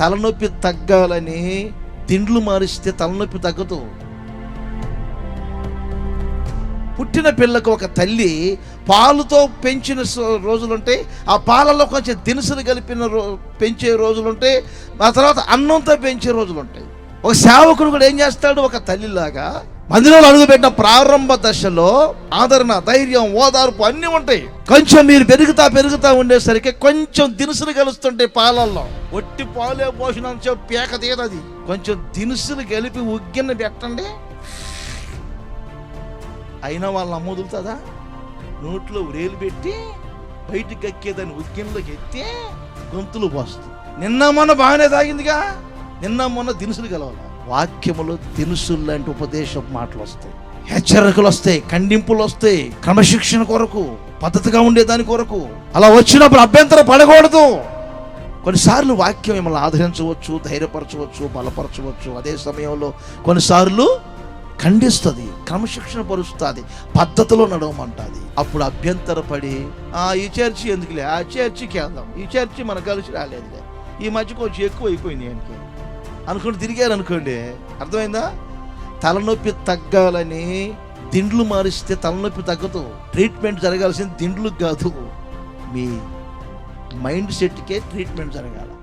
తలనొప్పి తగ్గాలని దిండ్లు మారిస్తే తలనొప్పి తగ్గదు. పుట్టిన పిల్లకు ఒక తల్లి పాలుతో పెంచిన స- రోజులుంటే ఆ పాలలో కొంచెం దినుసులు కలిపిన రో పెంచే రోజులుంటే ఆ తర్వాత అన్నంతో పెంచే రోజులుంటాయి. ఒక సేవకుడు కూడా ఏం చేస్తాడు? ఒక తల్లిలాగా మందిరంలో అడుగుపెట్టిన ప్రారంభ దశలో ఆదరణ ధైర్యం ఓదార్పు అన్నీ ఉంటాయి. కొంచెం మీరు పెరుగుతా పెరుగుతా ఉండేసరికి కొంచెం దినుసులు కలుస్తుంటాయి పాలల్లో. ఒట్టి పాలే పోషణం పేక తీయదది కొంచెం దినుసులు కలిపి ఉగ్గిన పెట్టండి. అయినా వాళ్ళ అమ్మ వదులుతుందా? నోట్లో ఉరేలు పెట్టి బయటికి ఎక్కేదాన్ని ఉక్కింలోకి ఎత్తే గొంతులు పోస్తుంది నిన్న మొన్న బాగానే తాగిందిగా? నిన్న మొన్న దినుసులు కలవాలి వాక్యములో దినుసులు లాంటి ఉపదేశం మాటలు వస్తాయి. హెచ్చరికలు వస్తాయి ఖండింపులు వస్తాయి క్రమశిక్షణ కొరకు పద్ధతిగా ఉండేదాని కొరకు. అలా వచ్చినప్పుడు అభ్యంతరం పడకూడదు. కొన్నిసార్లు వాక్యం మిమ్మల్ని ఆదరించవచ్చు ధైర్యపరచవచ్చు బలపరచవచ్చు. అదే సమయంలో కొన్నిసార్లు ఖండిస్తుంది క్రమశిక్షణ పరుస్తుంది పద్ధతిలో నడవమంటుంది. అప్పుడు అభ్యంతరపడి ఆ ఈ చర్చి ఎందుకులే? ఆ చర్చికి వెళ్దాం. ఈ చర్చి మనకు కలిసి రాలేదులే. ఈ మధ్య కొంచెం ఎక్కువ అయిపోయింది ఆయనకి. అనుకోండి తిరిగారు అనుకోండి అర్థమైందా? తలనొప్పి తగ్గాలని దిండ్లు మారిస్తే తలనొప్పి తగ్గదు. ట్రీట్మెంట్ జరగాల్సింది దిండ్లకు కాదు. మీ మైండ్ సెట్కే ట్రీట్మెంట్ జరగాలి.